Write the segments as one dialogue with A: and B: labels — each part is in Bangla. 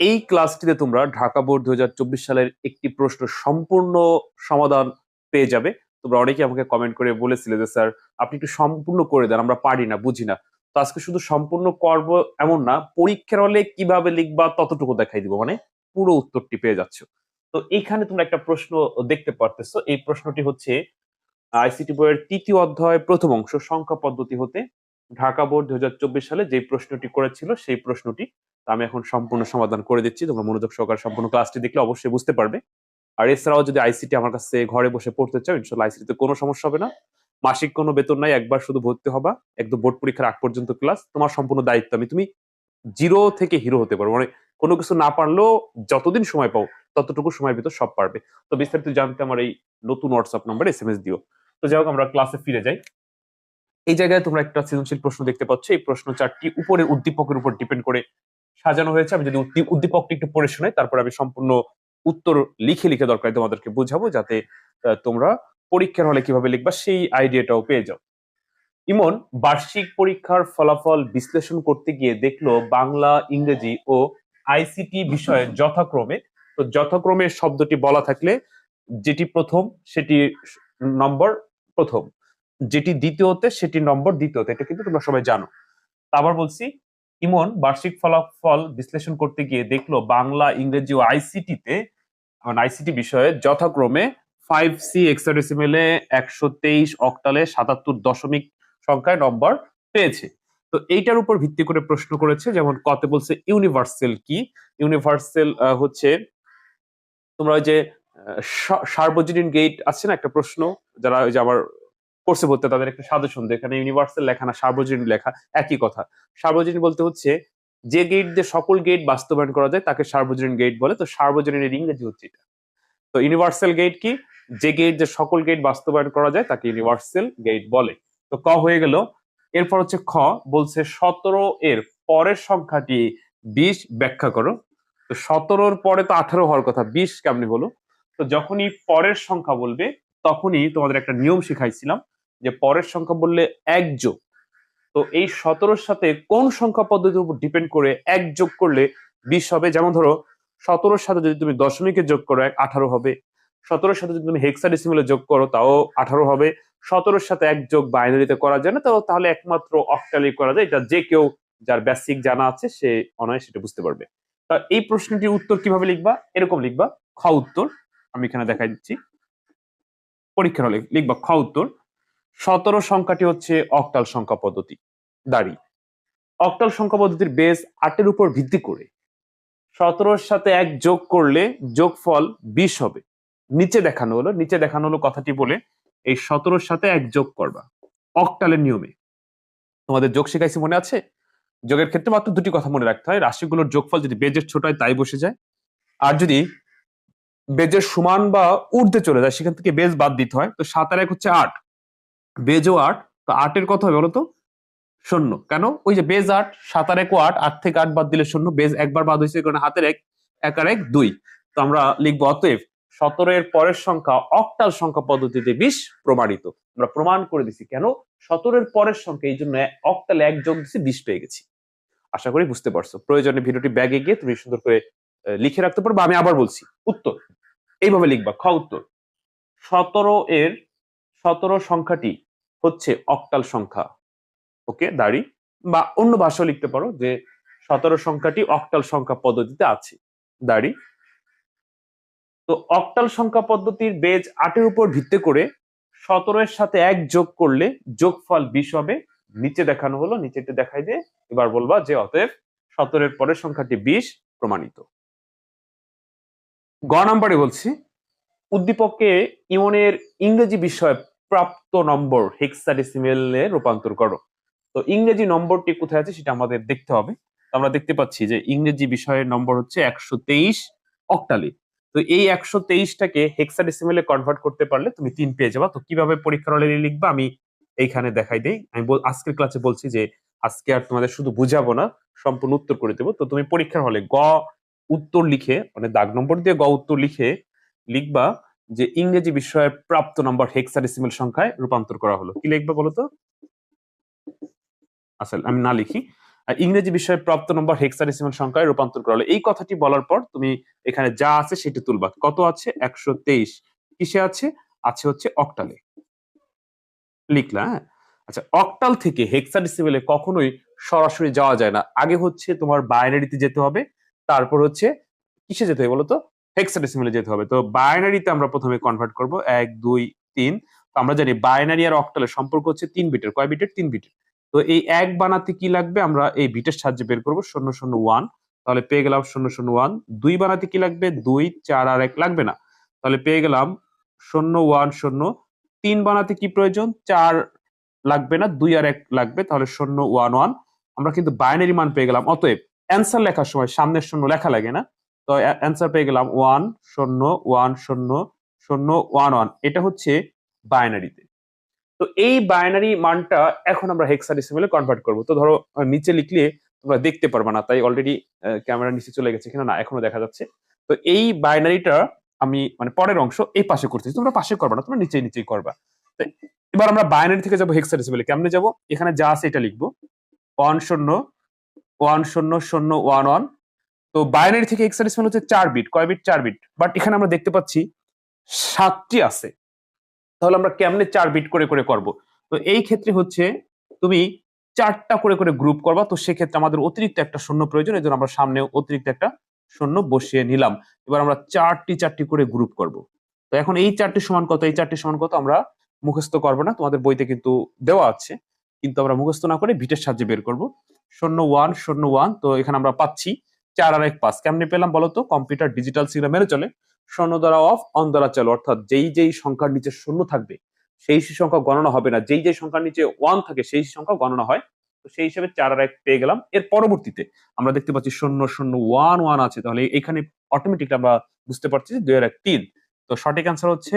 A: এই ক্লাসটিতে তোমরা ঢাকা বোর্ড দুই হাজার চব্বিশ সালের একটি প্রশ্ন সম্পূর্ণ সমাধান পেয়ে যাবে। তোমরা অনেকে আমাকে কমেন্ট করে বলেছিলে যে, স্যার, আপনি একটু সম্পূর্ণ করে দেন, আমরা পারি না, বুঝি না। তো আজকে শুধু সম্পূর্ণ করব এমন না, পরীক্ষার হলে কীভাবে লিখবা ততটুকু দেখাই দিব মানে পুরো উত্তরটি পেয়ে যাচ্ছ। তো এইখানে তোমরা একটা প্রশ্ন দেখতে পারতেছো, এই প্রশ্নটি হচ্ছে, আইসিটি বইয়ের তৃতীয় অধ্যায় প্রথম অংশ, সংখ্যা পদ্ধতি হতে ঢাকা বোর্ড দুই হাজার চব্বিশ সালে যে প্রশ্নটি করেছিল, সেই প্রশ্নটি আমি এখন সম্পূর্ণ সমাধান করে দিচ্ছি। তোমরা মনোযোগ সহকারে সম্পূর্ণ ক্লাসটি দেখলে অবশ্যই বুঝতে পারবে। আর এছাড়াও যদি আইসিটি আমার কাছে ঘরে বসে পড়তে চাও ইনশাল্লাহ আইসিটিতে কোনো সমস্যা হবে না। মাসিক কোনো বেতন নাই একবার শুধু ভর্তি হবা। একদম বোর্ড পরীক্ষার আগ পর্যন্ত ক্লাস তোমার সম্পূর্ণ দায়িত্ব আমি তুমি জিরো থেকে হিরো হতে পারো। মানে কোনো কিছু না পারলেও যতদিন সময় পাও ততটুকু সময়ের ভিতর সব পারবে। তো বিস্তারিত জানতে আমার এই নতুন WhatsApp number S M S দিও। তো যাই হোক আমরা ক্লাসে ফিরে যাই। এই জায়গায় তোমরা একটা সৃজনশীল প্রশ্ন দেখতে পাচ্ছ। এই প্রশ্ন চারটি উপরে উদ্দীপকের উপর ডিপেন্ড করে সাজানো হয়েছে। আমি যদি উদ্দীপকটি একটু পড়ে শোনাই, তারপর আমি সম্পূর্ণ উত্তর লিখে লিখে দরকার তোমাদেরকে বুঝাবো, যাতে তোমরা পরীক্ষার হলে কীভাবে লিখবা সেই আইডিয়াটাও পেয়ে যাও। ইমন, বার্ষিক পরীক্ষার ফলাফল বিশ্লেষণ করতে গিয়ে দেখল বাংলা, ইংরেজি ও আইসিটি বিষয়ে যথাক্রমে, তো যথাক্রমে শব্দটি বলা থাকলে যেটি প্রথম, সেটি নম্বর প্রথম। যেটি দ্বিতীয়তে, সেটি নম্বর দ্বিতীয়তে। এটা কিন্তু তোমরা সবাই জানো। আবার বলছি ইমন বার্ষিক ফলাফল বিশ্লেষণ করতে গিয়ে দেখল বাংলা, ইংরেজি ও আইসিটিতে আইসিটি বিষয়ে যথাক্রমে ফাইভ সি এক্সাডেসিমেলে একশো তেইশ অক্টালে সাতাত্তর দশমিক সংখ্যায় নম্বর পেয়েছে। তো এইটার উপর ভিত্তি করে প্রশ্ন করেছে যেমন কতে বলছে ইউনিভার্সাল কি? ইউনিভার্সাল হচ্ছে তোমরা ওই যে সার্বজনীন গেট আছে না একটা প্রশ্ন? যারা ওই যে আবার কোর্সে পড়তে তাদের একটা সাজেশন এখানে ইউনিভার্সাল লেখা না, সার্বজনীন লেখা, একই কথা। সার্বজনীন বলতে হচ্ছে, যে গেট দিয়ে সকল গেট বাস্তবায়ন করা যায়, তাকে সার্বজনীন গেট বলে। তো সার্বজনীনের ইংরেজি হচ্ছে এটা। তো ইউনিভার্সাল গেট কি? যে গেট যে সকল গেট বাস্তবায়ন করা যায়, তাকে ইউনিভার্সাল গেট বলে। তো ক হয়ে গেল। এরপর হচ্ছে খ, বলছে সতেরো এর পরের সংখ্যাটি বিশ ব্যাখ্যা করো। তো সতেরোর পরে তো আঠারো হওয়ার কথা, বিশ কেমনি হলো? তো যখনই পরের সংখ্যা বলবে, তখনই তোমাদের একটা নিয়ম শিখাইছিলাম। যে পরের সংখ্যা বললে এক যোগ। তো এই সতেরোর সাথে কোন সংখ্যা পদ্ধতির উপর ডিপেন্ড করে এক যোগ করলে বিশ হবে? যেমন ধরো, সতেরোর সাথে যদি তুমি দশমিকে যোগ করো, এক আঠারো হবে। সতেরোর সাথে যদি তুমি হেক্সা হেক্সাডেসিমেলে যোগ করো, তাও আঠারো হবে। সতেরোর সাথে এক যোগ বাইনারিতে করা যায় না তাহলে একমাত্র অক্টালি করা যায়। এটা যে কেউ যার বেসিক জানা আছে, সে অনায় সেটা বুঝতে পারবে। তা এই প্রশ্নটির উত্তর কীভাবে লিখবা? এরকম লিখবা, খ উত্তর, আমি এখানে দেখাই দিচ্ছি পরীক্ষার হলে লিখবা, খ উত্তর। সতেরো সংখ্যাটি হচ্ছে অক্টাল সংখ্যা পদ্ধতি। দাঁড়ি। অক্টাল সংখ্যা পদ্ধতির বেস আটের উপর ভিত্তি করে সতেরোর সাথে এক যোগ করলে যোগফল বিশ হবে। নিচে দেখানো হলো, নিচে দেখানো হলো কথাটি বলে এই সতেরোর সাথে এক যোগ করবা অক্টালের নিয়মে। তোমাদের যোগ শিখাইছি মনে আছে? যোগের ক্ষেত্রে মাত্র দুটি কথা মনে রাখতে হয়, রাশিগুলোর যোগফল যদি বেজের ছোট হয় তাই বসে যায়। আর যদি বেজের সমান বা ঊর্ধ্বে চলে যায়, সেখান থেকে বেজ বাদ দিতে হয়, তো সাত আর এক হচ্ছে আট। বেজও আট, তো আটের কথা হবে বলতো? শূন্য। কেন? ওই যে বেজ আট, সাত আর এক আট আট থেকে আট বাদ দিলে শূন্য, বেজ একবার বাদ হয়েছে কারণে হাতের এক এক আর এক দুই। তো আমরা লিখব অতএব সতেরো এর পরের সংখ্যা অক্টাল সংখ্যা পদ্ধতিতে বিশ প্রমাণিত। আমরা প্রমাণ করে দিছি কেন? সতেরো এর পরের সংখ্যা, এই জন্য অক্টাল এক যোগ দিছি, বিশ পেয়ে গেছি। আশা করি বুঝতে পারছ। প্রয়োজনে ভিডিওটি ব্যাগে গিয়ে তুমি সুন্দর করে লিখে রাখতে পারো বা আমি আবার বলছি। উত্তর। এইভাবে লিখবা, খ উত্তর। সতেরো এর সতেরো সংখ্যাটি হচ্ছে অক্টাল সংখ্যা। ওকে, দাড়ি। বা অন্য ভাষাও লিখতে পারো যে সতেরো সংখ্যাটি অক্টাল সংখ্যা পদ্ধতিতে আছে। দাঁড়ি। তো অক্টাল সংখ্যা পদ্ধতির বেজ আটের উপর ভিত্তি করে সতেরো এর সাথে এক যোগ করলে যোগফল বিশ হবে। নিচে দেখানো হলো নিচেতে দেখাই দিয়ে এবার বলবা যে অতএব সতেরোর পরের সংখ্যাটি বিশ প্রমাণিত। গ নাম্বারে বলছি, উদ্দীপককে ইমনের ইংরেজি বিষয়ে প্রাপ্ত নম্বর হেক্সাডেসিমেলে রূপান্তর করো। তো ইংরেজি নম্বরটি কোথায় আছে সেটা আমাদের দেখতে হবে। আমরা দেখতে পাচ্ছি যে ইংরেজি বিষয়ের নম্বর হচ্ছে একশো তেইশ অক্টালি তো এই একশো তেইশটাকে হেক্সাডেসিমেলে কনভার্ট করতে পারলে তুমি তিন পেয়ে যাবা। তো কীভাবে পরীক্ষার হলে লিখবা আমি এইখানে দেখাই দেই। আমি আজকের ক্লাসে বলছি যে আজকে আর তোমাদের শুধু বুঝাবো না, সম্পূর্ণ উত্তর করে দেবো। তো তুমি পরীক্ষার হলে গ উত্তর লিখে মানে দাগ নম্বর দিয়ে গ উত্তর লিখে লিখবা যে ইংরেজি বিষয়ের প্রাপ্ত নম্বর হেক্সাডেসিমেল সংখ্যায় রূপান্তর করা হলো। কি লিখবা বলো তো আচ্ছা আমি না লিখি। ইংরেজি বিষয়ে প্রাপ্ত নম্বর হেক্সাডেসিমাল সংখ্যায় রূপান্তর করা হলো। এই কথাটি বলার পর তুমি এখানে যা আছে সেটি তুলবা। কত আছে? একশো তেইশ। কিসে আছে? আছে হচ্ছে অক্টালে লিখলা হ্যাঁ? আচ্ছা অক্টাল থেকে হেক্সাডেসিমেলে কখনোই সরাসরি যাওয়া যায় না। আগে হচ্ছে তোমার বাইনারিতে যেতে হবে, তারপর হচ্ছে কিসে যেতে হবে বলতো? হেক্সাডেসিমেলে যেতে হবে। তো বাইনারিতে আমরা প্রথমে কনভার্ট করব। এক, দুই, তিন। তো আমরা জানি বাইনারি আর অক্টালের সম্পর্ক হচ্ছে তিন বিটের। কয় বিটের? তিন বিটের। তো এই এক বানাতে কি লাগবে? আমরা এই বিটের সাহায্যে বের করব। শূন্য শূন্য ওয়ান তাহলে পেয়ে গেলাম শূন্য শূন্য ওয়ান দুই বানাতে কি লাগবে? দুই, চার আর এক লাগবে না। তাহলে পেয়ে গেলাম শূন্য ওয়ান শূন্য। তিন বানাতে কি প্রয়োজন? চার লাগবে না, দুই আর এক লাগবে। তাহলে শূন্য ওয়ান ওয়ান আমরা কিন্তু বাইনারি মান পেয়ে গেলাম। অতএব অ্যান্সার লেখার সময় সামনের শূন্য লেখা লাগে না। তো অ্যান্সার পেয়ে গেলাম ওয়ান শূন্য ওয়ান শূন্য শূন্য ওয়ান ওয়ান এটা হচ্ছে বাইনারিতে তো। এই বাইনারি মানটা এখন আমরা হেক্সাডেসিমেলে কনভার্ট করব। তো ধরো নিচে লিখলে তোমরা দেখতে পারবে না, তাই অলরেডি ক্যামেরা নিচে চলে গেছে কিনা না, এখনও দেখা যাচ্ছে। তো এই বাইনারিটা আমি মানে পরের অংশ এই পাশে করতেছি তোমরা পাশে করবে না, তোমরা নিচে নিচেই করবা। এবার আমরা বাইনারি থেকে যাব হেক্সাডেসিমেলে কেমনে যাব? এখানে যা আছে এটা লিখব। ওয়ান শূন্য ওয়ান শূন্য শূন্য ওয়ান ওয়ান তো বাইনারি থেকে হেক্সাডেসিমেল হচ্ছে চার বিট কয় বিট চার বিট বাট এখানে আমরা দেখতে পাচ্ছি সাতটি আছে। তাহলে আমরা কেমনে চার বিট করে করে করব? তো এই ক্ষেত্রে হচ্ছে তুমি চারটা করে করে গ্রুপ করবা। তো সেক্ষেত্রে আমাদের অতিরিক্ত একটা শূন্য প্রয়োজন। এই জন্য আমরা সামনে অতিরিক্ত একটা শূন্য বসিয়ে নিলাম। এবার আমরা চারটি চারটি করে গ্রুপ করব। তো এখন এই চারটি সমান কত? এই চারটি সমান কত? আমরা মুখস্থ করব না। তোমাদের বইতে কিন্তু দেওয়া আছে। কিন্তু আমরা মুখস্থ না করে ভিটের সাহায্যে বের করব। শূন্য ওয়ান শূন্য ওয়ান তো এখানে আমরা পাচ্ছি চার আর এক পাঁচ কেমনি পেলাম বলতো কম্পিউটার ডিজিটাল সিগন্যাল মেনে চলে শূন্য দ্বারা অফ অন দ্বারা চালু। অর্থাৎ যেই যেই সংখ্যার নিচে শূন্য থাকবে, সেই সেই সংখ্যা গণনা হবে না। যেই যেই সংখ্যার নিচে ওয়ান থাকে, সেই সেই সংখ্যা গণনা হয়। তো সেই হিসেবে চার আর এক পেয়ে গেলাম। এর পরবর্তীতে আমরা দেখতে পাচ্ছি শূন্য শূন্য ওয়ান ওয়ান আছে। তাহলে এখানে অটোমেটিক আমরা বুঝতে পারছি যে দুই আর এক, তিন। তো সঠিক অ্যান্সার হচ্ছে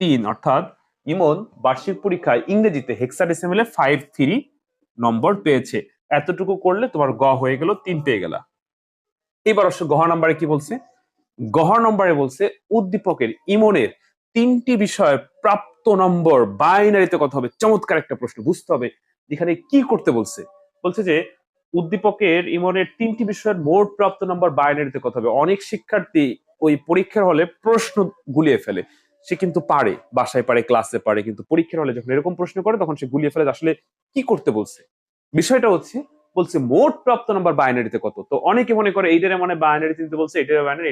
A: তিন। অর্থাৎ ইমন বার্ষিক পরীক্ষায় ইংরেজিতে হেক্সাডেসিমেলে ফাইভ থ্রি নম্বর পেয়েছে। এতটুকু করলে তোমার গ হয়ে গেল, তিন পেয়ে গেলা। এবার অবশ্য গহ নাম্বারে কি বলছে? গহ নম্বরে বলছে, উদ্দীপকের ইমনের তিনটি বিষয়ে প্রাপ্ত নম্বর বাইনারিতে কথা হবে। চমৎকার একটা প্রশ্ন, বুঝতে হবে এখানে কি করতে বলছে। বলছে যে, উদ্দীপকের ইমনের তিনটি বিষয়ের মোট প্রাপ্ত নম্বর বাইনারিতে কথা হবে। অনেক শিক্ষার্থী ওই পরীক্ষার হলে প্রশ্ন গুলিয়ে ফেলে। সে কিন্তু পারে, বাসায় পারে ক্লাসে পারে, কিন্তু পরীক্ষার হলে যখন এরকম প্রশ্ন করে, তখন সে গুলিয়ে ফেলে আসলে কি করতে বলছে। বিষয়টা হচ্ছে, বলছে মোট প্রাপ্ত নাম্বার বাইনারিতে কত? তো অনেকে মনে করে এইটার মানে বাইনারি কিন্তু বলছে এটার বাইনারি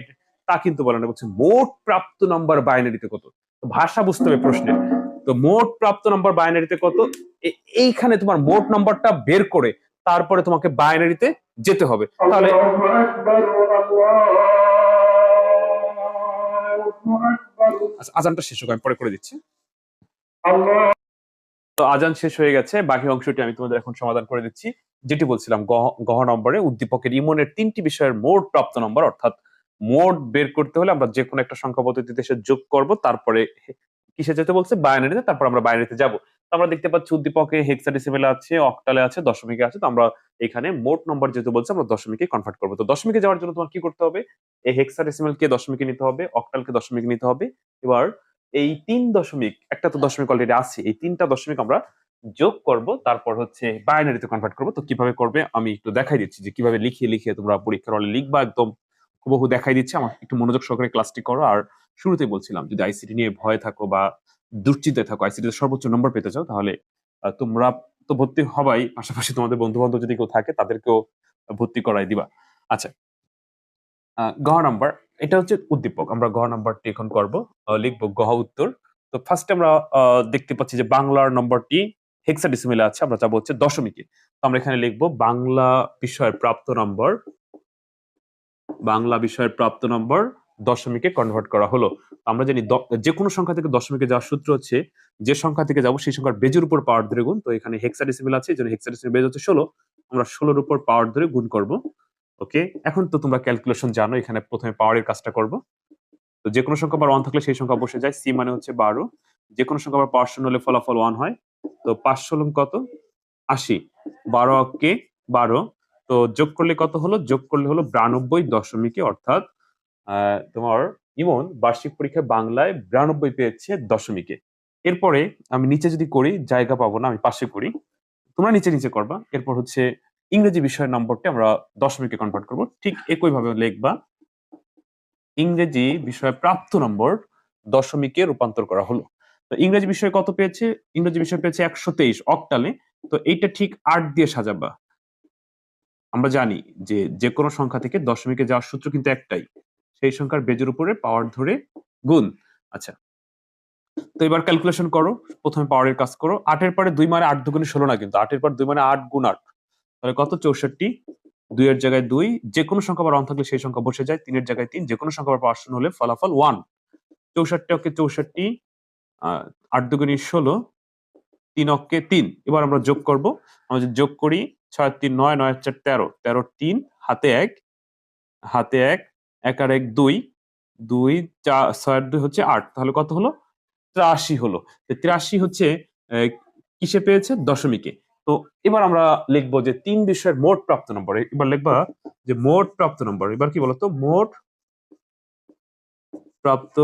A: তা কিন্তু বলে না, বলছে মোট প্রাপ্ত নাম্বার বাইনারিতে কত? তো ভাষা বুঝতে হবে প্রশ্নের তো মোট প্রাপ্ত নাম্বার বাইনারিতে কত? এইখানে তোমার মোট নাম্বারটা বের করে তারপরে তোমাকে বাইনারিতে যেতে হবে। তাহলে আচ্ছা, আজানটা শেষ হোক, আমি পরে করে দিচ্ছি। তো আজান শেষ হয়ে গেছে। বাকি অংশটি আমি তোমাদের এখন সমাধান করে দিচ্ছি। যেটি বলছিলাম, গহ- নম্বরে উদ্দীপকের ইমনের তিনটি বিষয়ের মোট প্রাপ্ত নম্বর, অর্থাৎ মোট বের করতে হলে আমরা যে কোনো একটা সংখ্যা পদ্ধতিতে সে যোগ করব। তারপরে কিসে যেতে বলছে? বাইনারিতে। তারপর আমরা বাইনারিতে যাব। আমরা দেখতে পাচ্ছি উদ্দীপকে হেক্সাডেসিমেলে আছে অক্টালে আছে, দশমিকে আছে। তো আমরা এখানে মোট নম্বর যেহেতু বলছে, আমরা দশমিকে কনভার্ট করব। তো দশমিকে যাওয়ার জন্য তোমার কি করতে হবে? এই হেক্সাডেসিমেল কে দশমিকে নিতে হবে অক্টালকে দশমিকে নিতে হবে। এবার এই তিন দশমিক, একটা তো দশমিক অলরেডি আছে, এই তিনটা দশমিক আমরা যোগ করব, তারপর হচ্ছে বাইনারিতে কনভার্ট করব। তো কীভাবে করবে আমি একটু দেখাই দিচ্ছি যে কীভাবে লিখিয়ে লিখিয়ে তোমরা পরীক্ষার হলে লিখবা, একদম হুবহু দেখাই দিচ্ছি। আমার একটু মনোযোগ সহকারে ক্লাসটি করো। আর শুরুতেই বলছিলাম, যদি আইসিটি নিয়ে ভয় থাকো বা দুশ্চিন্তায় থাকো আইসিটিতে সর্বোচ্চ নম্বর পেতে চাও, তাহলে তোমরা তো ভর্তি হবাই। পাশাপাশি তোমাদের বন্ধু বান্ধব যদি কেউ থাকে, তাদেরকেও ভর্তি করাই দিবা। আচ্ছা গহ নাম্বার এটা হচ্ছে উদ্দীপক। আমরা গহ নাম্বারটি এখন করব লিখব গহ উত্তর। তো ফার্স্টে আমরা দেখতে পাচ্ছি যে বাংলার নম্বরটি হেক্সাডেসিমেলে আছে, আমরা যাব হচ্ছে দশমিকে। তো আমরা এখানে লিখব বাংলা বিষয়ের প্রাপ্ত নম্বর, বাংলা বিষয়ের প্রাপ্ত নম্বর দশমিকে কনভার্ট করা হলো। আমরা জানি যে কোনো সংখ্যা থেকে দশমিকে যাওয়ার সূত্র হচ্ছে, যে সংখ্যা থেকে যাব সেই সংখ্যার বেজের উপর পাওয়ার ধরে গুণ। তো এখানে হেক্সাডেসিমেল আছে, এই জন্য হেক্সাডেসিমেল বেজ হচ্ছে ষোলো। আমরা ষোলোর উপর পাওয়ার ধরে গুণ করব। ওকে? এখন তো তোমরা ক্যালকুলেশন জানো, এখানে প্রথমে পাওয়ারের কাজটা করব। তো যে কোনো সংখ্যা ওয়ান থাকলে সেই সংখ্যা বসে যায় সি মানে হচ্ছে বারো। যে কোনো সংখ্যা আবার পাঁচ শূন্য হলে ফলাফল ওয়ান হয়। তো পাঁচশো ষোলো কত? আশি। বারো অক্কে বারো। তো যোগ করলে কত হলো? যোগ করলে হলো বিরানব্বই দশমিকে, অর্থাৎ তোমার ইমন বার্ষিক পরীক্ষায় বাংলায় বিরানব্বই পেয়েছে দশমিকে। এরপরে আমি নিচে যদি করি, জায়গা পাবো না, আমি পাশে করি। তোমরা নিচে নিচে করবা। এরপর হচ্ছে ইংরেজি বিষয়ের নম্বরটা আমরা দশমিকে কনভার্ট করব। ঠিক একই ভাবে লিখবা, ইংরেজি বিষয়ে প্রাপ্ত নম্বর দশমিকে রূপান্তর করা হলো। তো ইংরেজি বিষয়ে কত পেয়েছে? ইংরেজি বিষয় পেয়েছে একশো তেইশ অক্টালে তো এইটা ঠিক আট দিয়ে সাজাবা। আমরা জানি যে যে কোনো সংখ্যা থেকে দশমিকে যাওয়ার সূত্র কিন্তু একটাই। সেই সংখ্যার বেজের উপরে পাওয়ার ধরে গুণ। আচ্ছা। তো এবার ক্যালকুলেশন করো। প্রথমে পাওয়ারের কাজ করো। আটের পরে দুই মানে আট দুগুণে ষোলো না কিন্তু। আটের পর দুই মানে আট গুণ আট। তাহলে কত? চৌষট্টি। দুইয়ের জায়গায় দুই। যে কোনো সংখ্যা আবার অন থাকলে সেই সংখ্যা বসে যায়। তিনের জায়গায় তিন। যে কোনো সংখ্যা আবার পাওয়ার শূন্য হলে ফলাফল ওয়ান চৌষট্টি অকে চৌষট্টি আট দুগুণী ষোলো, তিন অক্কে তিন। এবার আমরা যোগ করব। আমরা যদি যোগ করি, ছয়, তিন, নয় নয়, চার, তেরো। তেরো, তিন, হাতে এক। হাতে এক এক আর এক, দুই। দুই চার ছয় দুই হচ্ছে আট। তাহলে কত হলো? ত্রাশি হলো। ত্রাশি হচ্ছে কিসে পেয়েছে? দশমিকে। তো এবার আমরা লিখব যে তিন বিষয়ের মোট প্রাপ্ত নম্বর, এবার লিখবা যে মোট প্রাপ্ত নম্বর, এবার কি বলতো? মোট প্রাপ্ত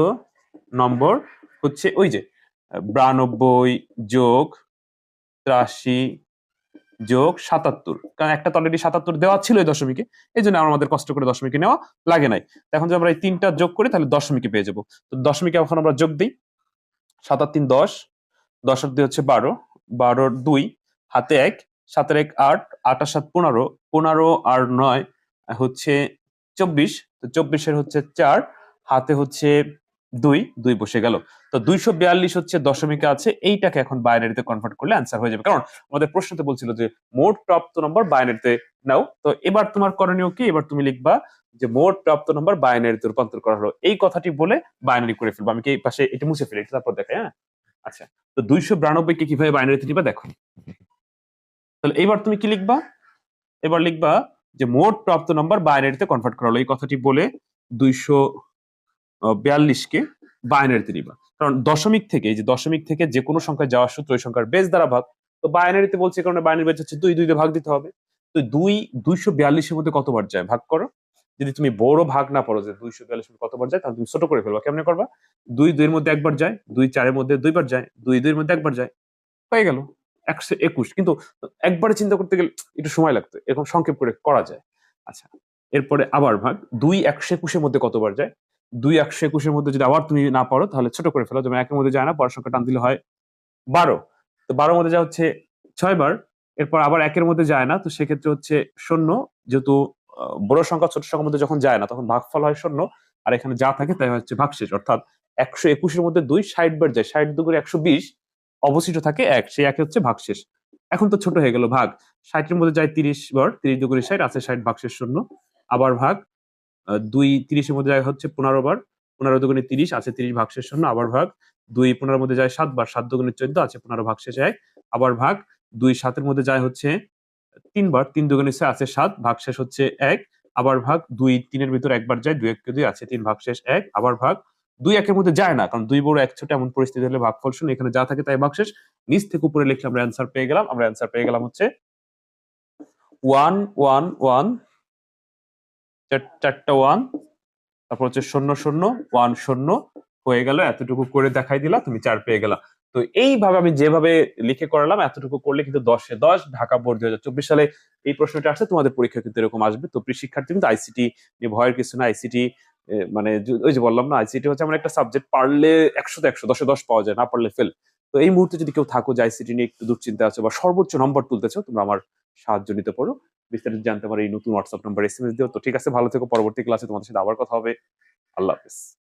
A: নম্বর হচ্ছে ওই যে, বিরানব্বই যোগ ত্রাশি যোগ সাতাত্তর। কারণ একটা তো অলরেডি সাতাত্তর দেওয়া ছিল দশমিকে, এই জন্য আমাদের কষ্ট করে দশমিকে নেওয়া লাগে নাই। এখন যদি আমরা এই তিনটা যোগ করি, তাহলে দশমিকে পেয়ে যাব। তো দশমিকে এখন আমরা যোগ দিই। সাত আর তিন দশ দশ আর দুই হচ্ছে বারো, বারোর দুই হাতে এক, সাতের এক আট আর সাত পনেরো পনেরো আর নয় হচ্ছে চব্বিশ, তো চব্বিশের হচ্ছে চার, হাতে হচ্ছে দুই দুই বসে গেল। তো দুইশো বিয়াল্লিশ হচ্ছে দশমিকে আছে, এইটাকে এখন বাইনারিতে কনভার্ট করলে অ্যান্সার হয়ে যাবে। কারণ আমাদের প্রশ্নতে বলছিল যে মোট প্রাপ্ত নম্বর বাইনারিতে নাও। তো এবার তোমার করণীয় কি? এবার তুমি লিখবা যে মোট প্রাপ্ত নম্বর বাইনারিতে রূপান্তর করা হলো। এই কথাটি বলে বাইনারি করে ফেলব। আমি কি এই পাশে এটা মুছে ফেলি? তারপর দেখাই হ্যাঁ? আচ্ছা তো দুইশো বিরানব্বই কে কীভাবে বাইনারিতে নিবা? দেখো। তাহলে এবার তুমি কি লিখবা? এবার লিখবা যে মোট প্রাপ্ত নম্বর বাইনারিতে কনভার্ট করা হলো। এই কথাটি বলে দুইশো বিয়াল্লিশকে বাইনারিতে নিবা। কারণ দশমিক থেকে, এই যে দশমিক থেকে যে কোনো সংখ্যায় যাওয়ার সূত্র ওই সংখ্যার বেস দ্বারা ভাগ। তো বাইনারিতে বলছে কারণে বাইনারি বেস হচ্ছে দুই দুই দিয়ে ভাগ দিতে হবে। তো দুই, দুইশো বিয়াল্লিশের মধ্যে কতবার যায় ভাগ করো? যদি তুমি বড় ভাগ না পড়ো যে দুইশো বিয়াল্লিশ কতবার যায়, তাহলে তুমি ছোট করে ফেলবা। কেমনে করবা? দুই, দুইয়ের মধ্যে একবার যায়, দুই, চারের মধ্যে দুইবার যায়, দুই, দুইয়ের মধ্যে একবার যায়। হয়ে গেল। একশো একুশ। কিন্তু একবারে চিন্তা করতে গেলে একটু সময় লাগতো, এরকম সংক্ষেপ করে করা যায়। আচ্ছা এরপরে আবার ভাগ, দুই একশো একুশের মধ্যে কতবার যায়? দুই একশো একুশের মধ্যে যদি আবার তুমি না পারো, তাহলে ছোট করে ফেলো, যেমন একের মধ্যে যায় না, পরের সংখ্যা টান দিলে হয় বারো। তো বারোর মধ্যে যা হচ্ছে ছয় বার, এরপর আবার একের মধ্যে যায় না, তো সেক্ষেত্রে হচ্ছে শূন্য, যেহেতু বড় সংখ্যা, ছোট সংখ্যার মধ্যে যখন যায় না, তখন ভাগফল হয় শূন্য, আর এখানে যা থাকে তাই হচ্ছে ভাগশেষ। অর্থাৎ একশো একুশের মধ্যে দুই ষাট বার যায়, ষাট দুগুণে একশো বিশ অবশিষ্ট থাকে এক, সেই একে হচ্ছে ভাগশেষ। এখন তো ছোট হয়ে গেল ভাগ। ষাটের মধ্যে যায় তিরিশ বার, তিরিশ দুগুণে ষাট, আছে ষাট ভাগশেষ শূন্য। আবার ভাগ দুই তিরিশের মধ্যে যায় হচ্ছে পনেরো বার, পনেরো দুগুণে তিরিশ, আছে তিরিশ ভাগশেষ শূন্য। আবার ভাগ, দুই পনেরোর মধ্যে যায় সাত বার, সাত দুগুণে চোদ্দ, আছে পনেরো ভাগশেষ এক। আবার ভাগ, দুই সাতের মধ্যে যায় হচ্ছে তিনবার তিন দুগুণে ছয়, আছে সাত, ভাগশেষ হচ্ছে এক। আবার ভাগ, দুই তিনের ভিতর একবার যায়, দুই এককে দুই, আছে তিন ভাগশেষ এক। আবার ভাগ দুই একের মধ্যে যায় না, কারণ দুই বড় এক ছোট এমন পরিস্থিতি হলে ভাগফল শূন্য এখানে যা থাকে তাই ভাগশেষ নিচ থেকে উপরে লিখলে আমরা অ্যান্সার পেয়ে গেলাম, আমরা অ্যান্সার পেয়ে গেলাম হচ্ছে ওয়ান ওয়ান ওয়ান চারটা ওয়ান তারপর হচ্ছে শূন্য শূন্য ওয়ান শূন্য, হয়ে গেল, এতটুকু করে দেখাই দিলা, তুমি চার পেয়ে গেলা। তো এইভাবে আমি যেভাবে লিখে করালাম, এতটুকু করলে কিন্তু দশে দশ, ঢাকা বোর্ড দুই হাজার চব্বিশ সালে এই প্রশ্নটা আসছে, তোমাদের পরীক্ষা কিন্তু এরকম আসবে। তো প্রিয় শিক্ষার্থী, কিন্তু আইসিটি ভয়ের কিছু না আইসিটি মানে ওই যে বললাম না আইসিটি হচ্ছে আমার একটা সাবজেক্ট পারলে একশো একশো, দশে দশ পাওয়া যায়, না পারলে ফেল তো এই মুহূর্তে যদি কেউ থাকো যে আইসিটি নিয়ে একটু দুশ্চিন্তা আছে বা সর্বোচ্চ নম্বর তুলতেছো, তোমরা আমার সাহায্য নিতে পারো। বিস্তারিত জানতে পারো এই নতুন WhatsApp number S M S দিও। তো ঠিক আছে, ভালো থেকো, পরবর্তী ক্লাসে তোমাদের সাথে আবার কথা হবে। আল্লাহ হাফিজ।